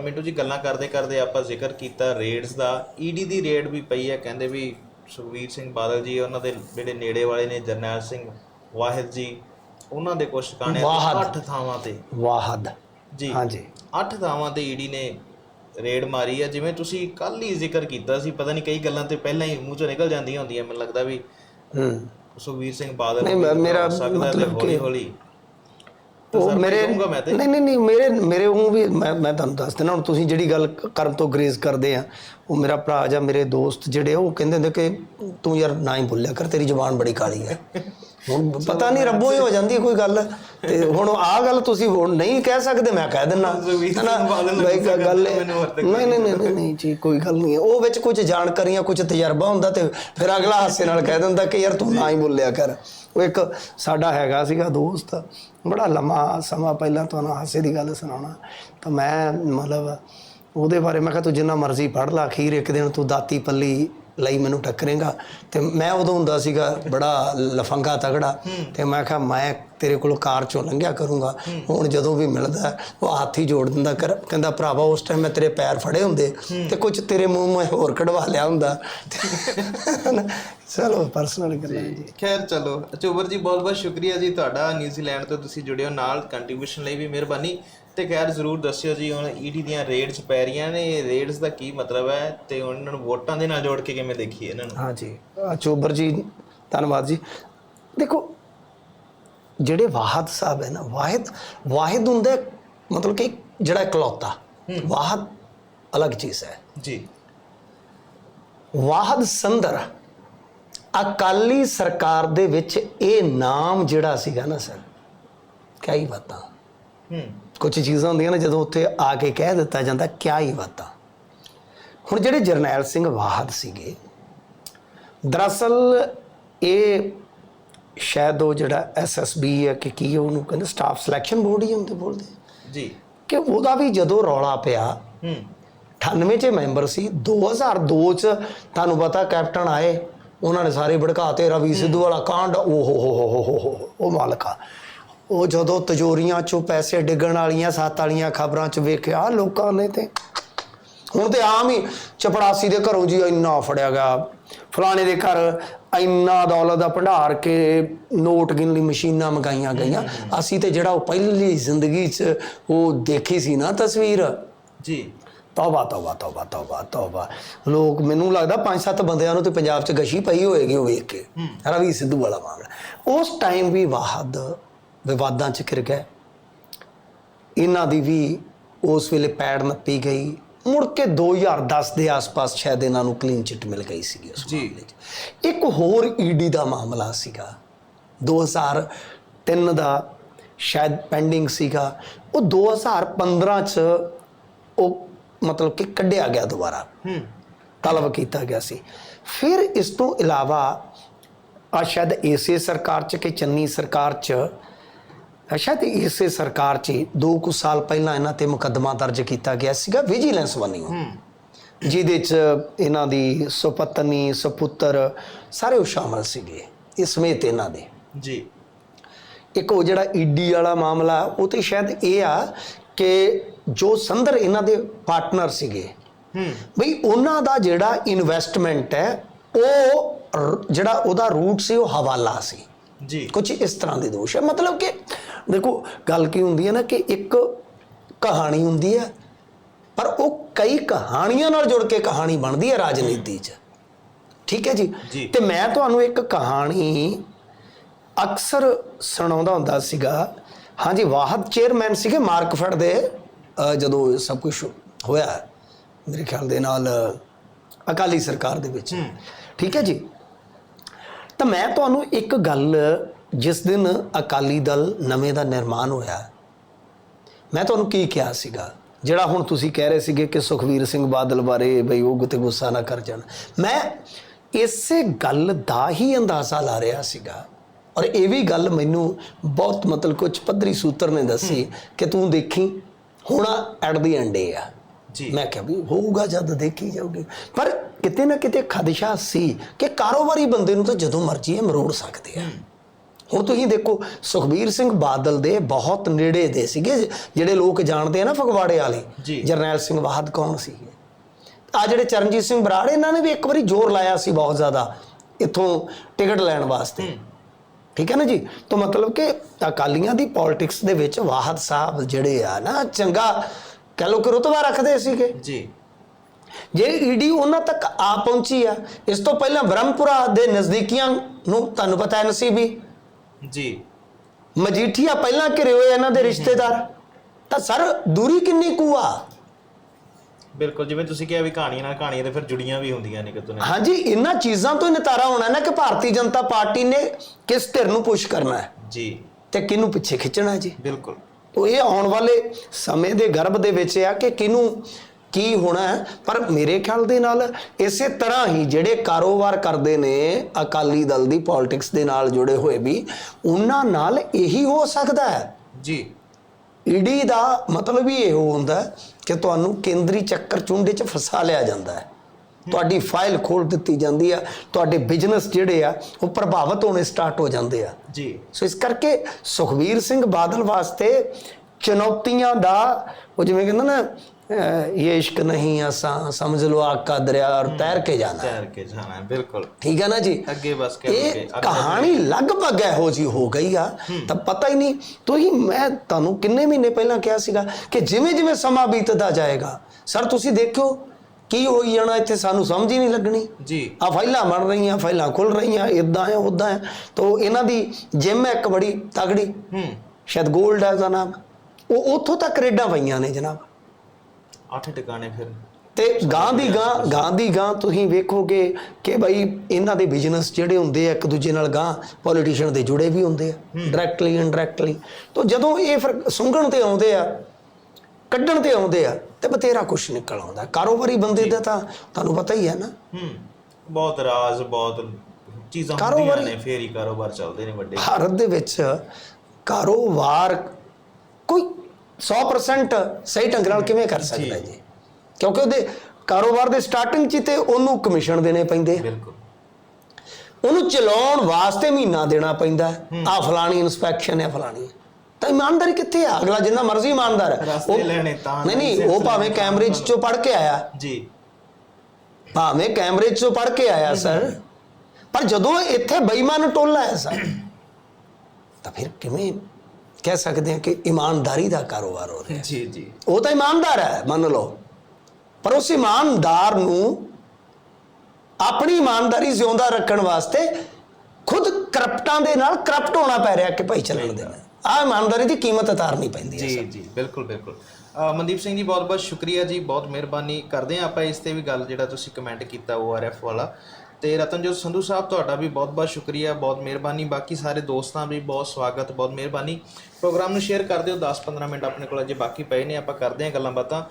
ਮਿੰਟੂ ਜੀ ਗੱਲਾਂ ਕਰਦੇ ਕਰਦੇ ਆਪਾਂ ਜ਼ਿਕਰ ਕੀਤਾ ਰੇਡਸ ਦਾ। ਈਡੀ ਦੀ ਰੇਡ ਵੀ ਪਈ ਹੈ ਕਹਿੰਦੇ ਵੀ ਸੁਖਵੀਰ ਸਿੰਘ ਬਾਦਲ ਜੀ ਉਹਨਾਂ ਦੇ ਜਿਹੜੇ ਨੇੜੇ ਵਾਲੇ ਨੇ ਜਰਨੈਲ ਸਿੰਘ ਵਾਹਿਦ ਜੀ ਉਹਨਾਂ ਦੇ ਕੁਝ ਟਿਕਾਣੇ। ਅੱਠ ਥਾਵਾਂ ਤੇ। ਵਾਹਦ। ਜੀ। ਹਾਂਜੀ। ਅੱਠ ਥਾਵਾਂ ਤੇ ਈਡੀ ਨੇ ਰੇਡ ਮਾਰੀ ਆ ਜਿਵੇਂ ਤੁਸੀਂ ਕੱਲ ਹੀ ਜ਼ਿਕਰ ਕੀਤਾ ਸੀ ਪਤਾ ਨਹੀਂ ਕਈ ਗੱਲਾਂ ਤੇ ਪਹਿਲਾਂ ਹੀ ਮੂੰਹ ਚੋਂ ਨਿਕਲ ਜਾਂਦੀਆਂ ਹੁੰਦੀਆਂ ਮੈਨੂੰ ਲੱਗਦਾ ਵੀ ਹੂੰ। ਸੁਖਵੀਰ ਸਿੰਘ ਬਾਦਲ ਮੇਰਾ ਮਤਲਬ ਹੌਲੀ ਹੌਲੀ ਉਹ ਮੇਰੇ ਨਹੀਂ ਨਹੀਂ ਨਹੀਂ ਮੇਰੇ ਮੇਰੇ ਉਹ ਵੀ ਮੈਂ ਮੈਂ ਤੁਹਾਨੂੰ ਦੱਸ ਦਿੰਦਾ ਹੁਣ ਤੁਸੀਂ ਜਿਹੜੀ ਗੱਲ ਕ- ਕਰਨ ਤੋਂ ਗਰੇਜ਼ ਕਰਦੇ ਆ ਉਹ ਮੇਰਾ ਭਰਾ ਜਾਂ ਮੇਰੇ ਦੋਸਤ ਜਿਹੜੇ ਉਹ ਕਹਿੰਦੇ ਹੁੰਦੇ ਕਿ ਤੂੰ ਯਾਰ ਨਾ ਹੀ ਬੋਲਿਆ ਕਰ ਤੇਰੀ ਜ਼ੁਬਾਨ ਬੜੀ ਕਾਲੀ ਹੈ। ਹੁਣ ਪਤਾ ਨਹੀਂ ਰੱਬੋ ਹੀ ਹੋ ਜਾਂਦੀ ਕੋਈ ਗੱਲ। ਤੇ ਹੁਣ ਆਹ ਗੱਲ ਤੁਸੀਂ ਹੁਣ ਨਹੀਂ ਕਹਿ ਸਕਦੇ ਮੈਂ ਕਹਿ ਦਿੰਨਾ ਹਨਾ? ਬਈ ਗੱਲ ਨਹੀਂ ਨਹੀਂ ਨਹੀਂ ਨਹੀਂ, ਜੀ ਕੋਈ ਗੱਲ ਨਹੀਂ ਉਹ ਵਿੱਚ ਕੁਝ ਜਾਣਕਾਰੀਆਂ ਕੁਝ ਤਜਰਬਾ ਹੁੰਦਾ ਤੇ ਫਿਰ ਅਗਲਾ ਹਾਸੇ ਨਾਲ ਕਹਿ ਦਿੰਦਾ ਕਿ ਯਾਰ ਤੂੰ ਨਾ ਹੀ ਬੋਲਿਆ ਕਰ। ਉਹ ਇੱਕ ਸਾਡਾ ਹੈਗਾ ਸੀਗਾ ਦੋਸਤ। ਬੜਾ ਲੰਮਾ ਸਮਾਂ ਪਹਿਲਾਂ ਤੁਹਾਨੂੰ ਹਾਸੇ ਦੀ ਗੱਲ ਸੁਣਾਉਣਾ। ਤਾਂ ਮੈਂ ਮਤਲਬ ਉਹਦੇ ਬਾਰੇ ਮੈਂ ਕਿਹਾ ਤੂੰ ਜਿੰਨਾ ਮਰਜ਼ੀ ਪੜ੍ਹ ਲਾ ਅਖੀਰ ਇੱਕ ਦਿਨ ਤੂੰ ਦਾਤੀ ਪੱਲੀ ਲਈ ਮੈਨੂੰ ਟੱਕਰੇਗਾ ਤੇ ਮੈਂ ਉਦੋਂ ਹੁੰਦਾ ਸੀਗਾ ਬੜਾ ਲਫੰਗਾ ਤਗੜਾ। ਤੇ ਮੈਂ ਕਿਹਾ ਮੈਂ ਤੇਰੇ ਕੋਲ ਕਾਰ ਚੋਂ ਲੰਘਿਆ ਕਰੂੰਗਾ। ਹੁਣ ਜਦੋਂ ਵੀ ਮਿਲਦਾ ਉਹ ਹੱਥ ਹੀ ਜੋੜ ਦਿੰਦਾ ਕਰ। ਕਹਿੰਦਾ ਭਰਾਵਾ ਉਸ ਟਾਈਮ ਮੈਂ ਤੇਰੇ ਪੈਰ ਫੜੇ ਹੁੰਦੇ। ਤੇ ਕੁਝ ਤੇਰੇ ਮੂੰਹ ਮੈਂ ਹੋਰ ਕਢਵਾ ਲਿਆ ਹੁੰਦਾ। ਚਲੋ ਪਰਸਨਲ ਗੱਲਾਂ ਜੀ। ਖੈਰ ਚਲੋ। ਅਚੋਬਰ ਜੀ ਬਹੁਤ ਬਹੁਤ ਸ਼ੁਕਰੀਆ ਜੀ ਤੁਹਾਡਾ। ਨਿਊਜ਼ੀਲੈਂਡ ਤੋਂ ਤੁਸੀਂ ਜੁੜੇ ਹੋ ਨਾਲ। ਕੰਟਰੀਬਿਊਸ਼ਨ ਲਈ ਵੀ ਮਿਹਰਬਾਨੀ। ਤੇ ਖੈਰ ਜ਼ਰੂਰ ਦੱਸਿਓ ਜੀ ਹੁਣ ਈਡੀ ਦੀਆਂ ਰੇਡਸ ਪੈ ਰਹੀਆਂ ਨੇ ਇਹ ਰੇਡਸ ਦਾ ਕੀ ਮਤਲਬ ਹੈ ਤੇ ਉਹਨਾਂ ਨੂੰ ਵੋਟਾਂ ਦੇ ਨਾਲ ਜੋੜ ਕੇ ਕਿਵੇਂ ਦੇਖੀਏ ਇਹਨਾਂ ਨੂੰ? ਹਾਂਜੀ। ਚੋਬਰ ਜੀ ਧੰਨਵਾਦ ਜੀ। ਦੇਖੋ ਜਿਹੜੇ ਵਾਹਦ ਸਾਹਿਬ ਹੈ ਨਾ ਵਾਹਿਦ ਵਾਹਿਦ ਹੁੰਦਾ ਮਤਲਬ ਕਿ ਜਿਹੜਾ ਇਕਲੌਤਾ ਵਾਹਦ ਅਲੱਗ ਚੀਜ਼ ਹੈ। ਜੀ। ਵਾਹਦ ਸੰਦਰ ਅਕਾਲੀ ਸਰਕਾਰ ਦੇ ਵਿੱਚ ਇਹ ਨਾਮ ਜਿਹੜਾ ਸੀਗਾ ਨਾ ਸਰ ਹੀ ਬਾਤਾਂ। ਹੂੰ। ਕੁਝ ਚੀਜ਼ਾਂ ਹੁੰਦੀਆਂ ਨੇ ਜਦੋਂ ਉੱਥੇ ਆ ਕੇ ਕਹਿ ਦਿੱਤਾ ਜਾਂਦਾ ਕਿਆ ਹੀ ਬਾਤਾਂ। ਹੁਣ ਜਿਹੜੇ ਜਰਨੈਲ ਸਿੰਘ ਵਾਹਦ ਸੀਗੇ ਦਰਅਸਲ ਇਹ ਸ਼ਾਇਦ ਉਹ ਜਿਹੜਾ ਐਸਐਸਬੀ ਹੈ ਕਿ ਕੀ ਉਹਨੂੰ ਕਹਿੰਦੇ ਸਟਾਫ ਸਿਲੈਕਸ਼ਨ ਬੋਰਡ ਹੀ ਹੁੰਦੇ ਬੋਲਦੇ। ਜੀ। ਕਿ ਉਹਦਾ ਵੀ ਜਦੋਂ ਰੌਲਾ ਪਿਆ ਹੂੰ। 98 ਚ ਮੈਂਬਰ ਸੀ 2002 ਚ ਤੁਹਾਨੂੰ ਪਤਾ ਕੈਪਟਨ ਆਏ ਉਹਨਾਂ ਨੇ ਸਾਰੇ ਭੜਕਾਤੇ ਰਵੀ ਸਿੱਧੂ ਵਾਲਾ ਕਾਂਡ ਓ ਹੋ ਹੋ ਹੋ ਹੋ ਹੋ ਹੋ ਉਹ ਮਾਲਕਾ ਉਹ ਜਦੋਂ ਤਜੋਰੀਆਂ ਚੋਂ ਪੈਸੇ ਡਿੱਗਣ ਵਾਲੀਆਂ ਸੱਤ ਵਾਲੀਆਂ ਖਬਰਾਂ ਚ ਵੇਖਿਆ ਲੋਕਾਂ ਨੇ ਤੇ। ਹੁਣ ਤੇ ਆਮ ਹੀ ਚਪੜਾਸੀ ਦੇ ਘਰੋਂ ਜੀ ਇੰਨਾ ਫੜਿਆ ਗਿਆ। ਫਲਾਣੇ ਦੇ ਘਰ ਇੰਨਾ ਦੌਲਤ ਦਾ ਭੰਡਾਰ ਕੇ ਨੋਟ ਗਿਣ ਲਈ ਮਸ਼ੀਨਾਂ ਮੰਗਾਈਆਂ ਗਈਆਂ। ਅਸੀਂ ਤੇ ਜਿਹੜਾ ਉਹ ਪਹਿਲੀ ਜ਼ਿੰਦਗੀ 'ਚ ਉਹ ਦੇਖੀ ਸੀ ਨਾ ਤਸਵੀਰ। ਜੀ। ਤੌਬਾ ਤੌਬਾ ਤੌਬਾ ਤੌਬਾ ਤੌਬਾ। ਲੋਕ ਮੈਨੂੰ ਲੱਗਦਾ ਪੰਜ ਸੱਤ ਬੰਦਿਆਂ ਨੂੰ ਤੇ ਪੰਜਾਬ 'ਚ ਗਸ਼ੀ ਪਈ ਹੋਏਗੀ ਉਹ ਵੇਖ ਕੇ। ਰਵੀ ਸਿੱਧੂ ਵਾਲਾ ਮਾਮਲਾ। ਉਸ ਟਾਈਮ ਵੀ ਵਾਹਦ ਵਿਵਾਦਾਂ 'ਚ ਘਿਰ ਗਏ। ਇਹਨਾਂ ਦੀ ਵੀ ਉਸ ਵੇਲੇ ਪੈੜ ਨੱਪੀ ਗਈ। ਮੁੜ ਕੇ 2010 ਦੇ ਆਸ-ਪਾਸ ਸ਼ਾਇਦ ਇਹਨਾਂ ਨੂੰ ਕਲੀਨ ਚਿੱਟ ਮਿਲ ਗਈ ਸੀਗੀ ਉਸ। ਮਾਮਲੇ 'ਚ। ਇੱਕ ਹੋਰ ਈਡੀ ਦਾ ਮਾਮਲਾ ਸੀਗਾ। 2003 ਦਾ ਸ਼ਾਇਦ ਪੈਂਡਿੰਗ ਸੀਗਾ। ਉਹ 2015 ਚ ਉਹ ਮਤਲਬ ਕਿ ਕੱਢਿਆ ਗਿਆ ਦੁਬਾਰਾ। ਹੂੰ। ਤਲਬ ਕੀਤਾ ਗਿਆ ਸੀ। ਫਿਰ ਇਸ ਤੋਂ ਇਲਾਵਾ ਆ ਸ਼ਾਇਦ ਏਸੇ ਸਰਕਾਰ ਚ ਕਿ ਚੰਨੀ ਸਰਕਾਰ ਚ ਆ ਸ਼ਾਇਦ ਏਸੇ ਸਰਕਾਰ ਚ ਹੀ ਦੋ ਕੁ ਸਾਲ ਪਹਿਲਾਂ ਇਹਨਾਂ ਤੇ ਮੁਕੱਦਮਾ ਦਰਜ ਕੀਤਾ ਗਿਆ ਸੀਗਾ ਵਿਜੀਲੈਂਸ ਵੱਲੋਂ ਹੂੰ। ਜਿਹਦੇ ਚ ਇਹਨਾਂ ਦੀ ਸੁਪਤਨੀ ਸੁਪੁੱਤਰ ਸਾਰੇ ਉਹ ਸ਼ਾਮਲ ਸੀਗੇ ਇਸ ਸਮੇਤ ਇਹਨਾਂ ਦੇ। ਜੀ। ਇੱਕ ਉਹ ਜਿਹੜਾ ਈਡੀ ਵਾਲਾ ਮਾਮਲਾ ਉਹ ਤੇ ਸ਼ਾਇਦ ਇਹ ਆ ਕਿ ਜੋ ਸੰਦਰ ਇਹਨਾਂ ਦੇ ਪਾਰਟਨਰ ਸੀਗੇ ਹੂੰ। ਬਈ ਉਹਨਾਂ ਦਾ ਜਿਹੜਾ ਇਨਵੈਸਟਮੈਂਟ ਹੈ ਉਹ ਜਿਹੜਾ ਉਹਦਾ ਰੂਟ ਸੀ ਉਹ ਹਵਾਲਾ ਸੀ। ਜੀ। ਕੁਝ ਇਸ ਤਰ੍ਹਾਂ ਦੇ ਦੋਸ਼ ਹੈ ਮਤਲਬ ਕਿ ਦੇਖੋ ਗੱਲ ਕੀ ਹੁੰਦੀ ਹੈ ਨਾ ਕਿ ਇੱਕ ਕਹਾਣੀ ਹੁੰਦੀ ਹੈ ਪਰ ਉਹ ਕਈ ਕਹਾਣੀਆਂ ਨਾਲ ਜੁੜ ਕੇ ਕਹਾਣੀ ਬਣਦੀ ਹੈ ਰਾਜਨੀਤੀ 'ਚ। ਠੀਕ ਹੈ ਜੀ। ਤੇ ਮੈਂ ਤੁਹਾਨੂੰ ਇੱਕ ਕਹਾਣੀ ਅਕਸਰ ਸੁਣਾਉਂਦਾ ਹੁੰਦਾ ਸੀਗਾ। ਹਾਂਜੀ ਵਾਹਦ ਚੇਅਰਮੈਨ ਸੀਗੇ ਮਾਰਕਫੈਡ ਦੇ ਜਦੋਂ ਸਭ ਕੁਝ ਹੋਇਆ ਮੇਰੇ ਖਿਆਲ ਦੇ ਨਾਲ ਅਕਾਲੀ ਸਰਕਾਰ ਦੇ ਵਿੱਚ। ਠੀਕ ਹੈ ਜੀ? ਤਾਂ ਮੈਂ ਤੁਹਾਨੂੰ ਇੱਕ ਗੱਲ ਜਿਸ ਦਿਨ ਅਕਾਲੀ ਦਲ ਨਵੇਂ ਦਾ ਨਿਰਮਾਣ ਹੋਇਆ ਮੈਂ ਤੁਹਾਨੂੰ ਕੀ ਕਿਹਾ ਸੀਗਾ? ਜਿਹੜਾ ਹੁਣ ਤੁਸੀਂ ਕਹਿ ਰਹੇ ਸੀਗੇ ਕਿ ਸੁਖਵੀਰ ਸਿੰਘ ਬਾਦਲ ਬਾਰੇ ਬਈ ਉਹ ਤੇ ਗੁੱਸਾ ਨਾ ਕਰ ਜਾਣ। ਮੈਂ ਇਸੇ ਗੱਲ ਦਾ ਹੀ ਅੰਦਾਜ਼ਾ ਲਾ ਰਿਹਾ ਸੀਗਾ। ਔਰ ਇਹ ਵੀ ਗੱਲ ਮੈਨੂੰ ਬਹੁਤ ਮਤਲਬ ਕੁਝ ਪੱਧਰੀ ਸੂਤਰ ਨੇ ਦੱਸੀ ਕਿ ਤੂੰ ਦੇਖੀ ਹੁਣ ਐਟ ਦੀ ਐਂਡੇ ਆ। ਜੀ। ਮੈਂ ਕਿਹਾ ਵੀ ਹੋਊਗਾ ਜਦ ਦੇਖੀ ਜਾਊਗੀ। ਪਰ ਕਿਤੇ ਨਾ ਕਿਤੇ ਖਦਸ਼ਾ ਸੀ ਕਿ ਕਾਰੋਬਾਰੀ ਬੰਦੇ ਨੂੰ ਤਾਂ ਜਦੋਂ ਮਰਜ਼ੀ ਇਹ ਮਰੋੜ ਸਕਦੇ ਆ। ਹੁਣ ਤੁਸੀਂ ਦੇਖੋ ਸੁਖਬੀਰ ਸਿੰਘ ਬਾਦਲ ਦੇ ਬਹੁਤ ਨੇੜੇ ਦੇ ਸੀਗੇ ਜਿਹੜੇ ਲੋਕ ਜਾਣਦੇ ਆ ਨਾ ਫਗਵਾੜੇ ਵਾਲੇ। ਜਰਨੈਲ ਸਿੰਘ ਵਾਹਦ ਕੌਣ ਸੀਗੇ ਆ ਜਿਹੜੇ ਚਰਨਜੀਤ ਸਿੰਘ ਬਰਾੜ ਇਹਨਾਂ ਨੇ ਵੀ ਇੱਕ ਵਾਰੀ ਜ਼ੋਰ ਲਾਇਆ ਸੀ ਬਹੁਤ ਜ਼ਿਆਦਾ ਇੱਥੋਂ ਟਿਕਟ ਲੈਣ ਵਾਸਤੇ। ਠੀਕ ਹੈ ਨਾ ਜੀ? ਤਾਂ ਮਤਲਬ ਕਿ ਅਕਾਲੀਆਂ ਦੀ ਪੋਲਿਟਿਕਸ ਦੇ ਵਿੱਚ ਵਾਹਦ ਸਾਹਿਬ ਜਿਹੜੇ ਆ ਨਾ ਚੰਗਾ ਕਹ ਲੋ ਕਿ ਰੁਤਬਾ ਰੱਖਦੇ ਸੀਗੇ। ਜੀ। ਜੇ ਈਡੀ ਉਹਨਾਂ ਤੱਕ ਆ ਪਹੁੰਚੀ ਆ ਇਸ ਤੋਂ ਪਹਿਲਾਂ ਬ੍ਰਹਮਪੁਰਾ ਦੇ ਨਜ਼ਦੀਕੀਆਂ ਨੂੰ ਤੁਹਾਨੂੰ ਪਤਾ ਹੈ ਨਸੀਬੀ ਜੀ। ਮਜੀਠੀਆ ਪਹਿਲਾਂ ਘਿਰੇ ਹੋਏ ਇਹਨਾਂ ਦੇ ਰਿਸ਼ਤੇਦਾਰ। ਤਾਂ ਸਰ ਦੂਰੀ ਕਿੰਨੀ ਕੁ ਆ? ਬਿਲਕੁਲ ਜਿਵੇਂ ਤੁਸੀਂ ਕਿਹਾ ਵੀ ਕਹਾਣੀਆਂ ਨਾਲ ਕਹਾਣੀਆਂ ਤੇ ਫਿਰ ਜੁੜੀਆਂ ਵੀ ਹੁੰਦੀਆਂ ਨੇ ਕਿਤੋਂ ਨਾ ਹਾਂਜੀ ਇਹਨਾਂ ਚੀਜ਼ਾਂ ਤੋਂ ਹੀ ਨਤਾਰਾ ਹੋਣਾ ਨਾ ਕਿ ਭਾਰਤੀ ਜਨਤਾ ਪਾਰਟੀ ਨੇ ਕਿਸ ਧਿਰ ਨੂੰ ਪੁਸ਼ ਕਰਨਾ ਹੈ? ਜੀ। ਤੇ ਕਿਹਨੂੰ ਪਿੱਛੇ ਖਿੱਚਣਾ ਹੈ ਜੀ? ਬਿਲਕੁਲ। ਉਹ ਇਹ ਆਉਣ ਵਾਲੇ ਸਮੇਂ ਦੇ ਗਰਭ ਦੇ ਵਿੱਚ ਆ ਕਿ ਕਿਹਨੂੰ ਕੀ ਹੋਣਾ ਪਰ ਮੇਰੇ ਖਿਆਲ ਦੇ ਨਾਲ ਇਸੇ ਤਰ੍ਹਾਂ ਹੀ ਜਿਹੜੇ ਕਾਰੋਬਾਰ ਕਰਦੇ ਨੇ ਅਕਾਲੀ ਦਲ ਦੀ ਪੋਲਿਟਿਕਸ ਦੇ ਨਾਲ ਜੁੜੇ ਹੋਏ ਵੀ ਉਹਨਾਂ ਨਾਲ ਇਹੀ ਹੋ ਸਕਦਾ ਹੈ। ਜੀ। ਈਡੀ ਦਾ ਮਤਲਬ ਹੀ ਇਹ ਹੁੰਦਾ ਕਿ ਤੁਹਾਨੂੰ ਕੇਂਦਰੀ ਚੱਕਰ ਚੁੰਡੇ 'ਚ ਫਸਾ ਲਿਆ ਜਾਂਦਾ ਹੈ। ਤੁਹਾਡੀ ਫਾਈਲ ਖੋਲ ਦਿੱਤੀ ਜਾਂਦੀ ਆ ਤੁਹਾਡੇ ਬਿਜ਼ਨਸ ਜਿਹੜੇ ਆ ਉਹ ਪ੍ਰਭਾਵਿਤ ਹੋਣੇ ਸਟਾਰਟ ਹੋ ਜਾਂਦੇ ਆ। ਜੀ। ਸੋ ਇਸ ਕਰਕੇ ਸੁਖਵੀਰ ਸਿੰਘ ਬਾਦਲ ਵਾਸਤੇ ਚੁਣੌਤੀਆਂ ਦਾ ਉਹ ਜਿਵੇਂ ਕਹਿੰਦਾ ਨਾ ਸਮਝ ਲਓ ਆਕਾ ਦਰਿਆ ਔਰ ਤੈਰ ਕੇ ਜਾਣਾ ਹੈ। ਤੈਰ ਕੇ ਜਾਣਾ ਹੈ ਬਿਲਕੁਲ। ਠੀਕ ਹੈ ਨਾ ਜੀ? ਅੱਗੇ ਬਸ ਕਹਿ ਲਓ ਇਹ ਕਿ ਅੱਗੇ ਕਹਾਣੀ ਲਗਭਗ ਇਹੋ ਜੀ ਹੋ ਗਈ ਆ ਤਾਂ ਪਤਾ ਹੀ ਨਹੀਂ ਤੁਸੀਂ ਮੈਂ ਤੁਹਾਨੂੰ ਕਿੰਨੇ ਮਹੀਨੇ ਪਹਿਲਾਂ ਕਿਹਾ ਸੀਗਾ ਕਿ ਜਿਵੇਂ ਜਿਵੇਂ ਸਮਾਂ ਬੀਤਦਾ ਜਾਏਗਾ ਸਰ ਤੁਸੀਂ ਦੇਖੋ ਕੀ ਹੋਈ ਜਾਣਾ ਇੱਥੇ ਸਾਨੂੰ ਸਮਝ ਹੀ ਨਹੀਂ ਲੱਗਣੀ। ਜੀ। ਆ ਫਾਈਲਾਂ ਬਣ ਰਹੀਆਂ ਫਾਈਲਾਂ ਖੁੱਲ ਰਹੀਆਂ ਇਦਾਂ ਹੈ ਉਦਾਂ ਹੈ। ਤੋ ਇਹਨਾਂ ਦੀ ਜਿਮ ਹੈ ਇੱਕ ਬੜੀ ਤਗੜੀ ਹੂੰ। ਸ਼ਾਇਦ 골ਡ ਹੈ ਉਹਦਾ ਨਾਮ। ਉਹ ਉੱਥੋਂ ਤੱਕ ਰੇਡਾਂ ਪਈਆਂ ਨੇ ਜਨਾਬ। ਅੱਠ ਟਿਕਾਣੇ ਫਿਰ। ਤੇ ਗਾਂ ਦੀ ਗਾਂ ਗਾਂ ਦੀ ਗਾਂ ਤੁਸੀਂ ਵੇਖੋਗੇ ਕਿ ਭਾਈ ਇਹਨਾਂ ਦੇ ਬਿਜ਼ਨਸ ਜਿਹੜੇ ਹੁੰਦੇ ਆ ਇੱਕ ਦੂਜੇ ਨਾਲ ਗਾਂ ਪੋਲੀਟੀਸ਼ੀਅਨ ਦੇ ਜੁੜੇ ਵੀ ਹੁੰਦੇ ਆ ਡਾਇਰੈਕਟਲੀ ਇਨਡਾਇਰੈਕਟਲੀ ਤੋਂ ਜਦੋਂ ਇਹ ਫਿਰ ਸੁੰਘਣ ਤੇ ਆਉਂਦੇ ਆ ਕੱਢਣ ਤੇ ਆਉਂਦੇ ਆ ਤੇ ਬਤੇਰਾ ਕੁਛ ਨਿਕਲ ਆਉਂਦਾ। ਕਾਰੋਬਾਰੀ ਬੰਦੇ ਦਾ ਤਾਂ ਤੁਹਾਨੂੰ ਪਤਾ ਹੀ ਹੈ ਨਾ। ਹੂੰ ਬਹੁਤ ਰਾਜ਼ ਬਹੁਤ ਚੀਜ਼ਾਂ ਹੁੰਦੀਆਂ ਨੇ ਫੇਰ ਹੀ ਕਾਰੋਬਾਰ ਚੱਲਦੇ ਨੇ ਵੱਡੇ। ਭਾਰਤ ਦੇ ਵਿੱਚ ਕਾਰੋਬਾਰ ਕੋਈ 100% ਸਹੀ ਢੰਗ ਨਾਲ ਕਿਵੇਂ ਕਰ ਸਕਦਾ ਜੀ? ਕਿਉਂਕਿ ਉਹਦੇ ਕਾਰੋਬਾਰ ਦੇ ਸਟਾਰਟਿੰਗ 'ਚ ਤੇ ਉਹਨੂੰ ਕਮਿਸ਼ਨ ਦੇਣੇ ਪੈਂਦੇ ਆ। ਬਿਲਕੁਲ। ਉਹਨੂੰ ਚਲਾਉਣ ਵਾਸਤੇ ਮਹੀਨਾ ਦੇਣਾ ਪੈਂਦਾ। ਆ ਫਲਾਣੀ ਇਨਸਪੈਕਸ਼ਨ ਹੈ ਫਲਾਣੀ। ਤਾਂ ਇਮਾਨਦਾਰੀ ਕਿੱਥੇ ਆ? ਅਗਲਾ ਜਿੰਨਾ ਮਰਜ਼ੀ ਇਮਾਨਦਾਰ ਹੈ। ਰਸਤੇ ਲੈਣੇ ਤਾਂ ਨਹੀਂ ਨਹੀਂ ਉਹ ਭਾਵੇਂ ਕੈਮਰੇ 'ਚ ਚੋਂ ਪੜ ਕੇ ਆਇਆ। ਜੀ। ਭਾਵੇਂ ਕੈਮਰੇ 'ਚ ਚੋਂ ਪੜ ਕੇ ਆਇਆ ਸਰ। ਪਰ ਜਦੋਂ ਇੱਥੇ ਬੇਈਮਾਨ ਟੋਲਾ ਹੈ ਸਰ ਤਾਂ ਫਿਰ ਕਿਵੇਂ ਕਹਿ ਸਕਦੇ ਹਾਂ ਕਿ ਇਮਾਨਦਾਰੀ ਦਾ ਕਾਰੋਬਾਰ ਹੋ ਰਿਹਾ ਜੀ ਜੀ। ਉਹ ਤਾਂ ਇਮਾਨਦਾਰ ਹੈ ਮੰਨ ਲਓ। ਪਰ ਉਸ ਇਮਾਨਦਾਰ ਨੂੰ ਆਪਣੀ ਇਮਾਨਦਾਰੀ ਜਿਉਂਦਾ ਰੱਖਣ ਵਾਸਤੇ ਖੁਦ ਕਰਪਟਾਂ ਦੇ ਨਾਲ ਕਰਪਟ ਹੋਣਾ ਪੈ ਰਿਹਾ ਕਿ ਭਾਈ ਚੱਲਣ ਦੇ ਆ ਇਮਾਨਦਾਰੀ ਦੀ ਕੀਮਤ ਉਤਾਰਨੀ ਪੈਂਦੀ ਹੈ ਜੀ ਜੀ ਬਿਲਕੁਲ ਬਿਲਕੁਲ। ਮਨਦੀਪ ਸਿੰਘ ਜੀ ਬਹੁਤ ਬਹੁਤ ਸ਼ੁਕਰੀਆ ਜੀ ਬਹੁਤ ਮਿਹਰਬਾਨੀ ਕਰਦੇ ਹਾਂ ਆਪਾਂ ਇਸ ਤੇ ਵੀ ਗੱਲ ਜਿਹੜਾ ਤੁਸੀਂ ਕਮੈਂਟ ਕੀਤਾ ORF ਵਾਲਾ। ਤੇ ਰਤਨਜੋਤ ਸੰਧੂ ਸਾਹਿਬ, ਤੁਹਾਡਾ ਵੀ ਬਹੁਤ ਬਹੁਤ ਸ਼ੁਕਰੀਆ, ਬਹੁਤ ਮਿਹਰਬਾਨੀ। ਬਾਕੀ ਸਾਰੇ ਦੋਸਤਾਂ ਵੀ ਬਹੁਤ ਸਵਾਗਤ, ਬਹੁਤ ਮਿਹਰਬਾਨੀ। ਪ੍ਰੋਗਰਾਮ ਨੂੰ ਸ਼ੇਅਰ ਕਰ ਦਿਓ 10-15 ਮਿੰਟ ਆਪਣੇ ਕੋਲ ਅਜੇ ਬਾਕੀ ਪਏ ਨੇ, ਆਪਾਂ ਕਰਦੇ ਹਾਂ ਗੱਲਾਂ ਬਾਤਾਂ।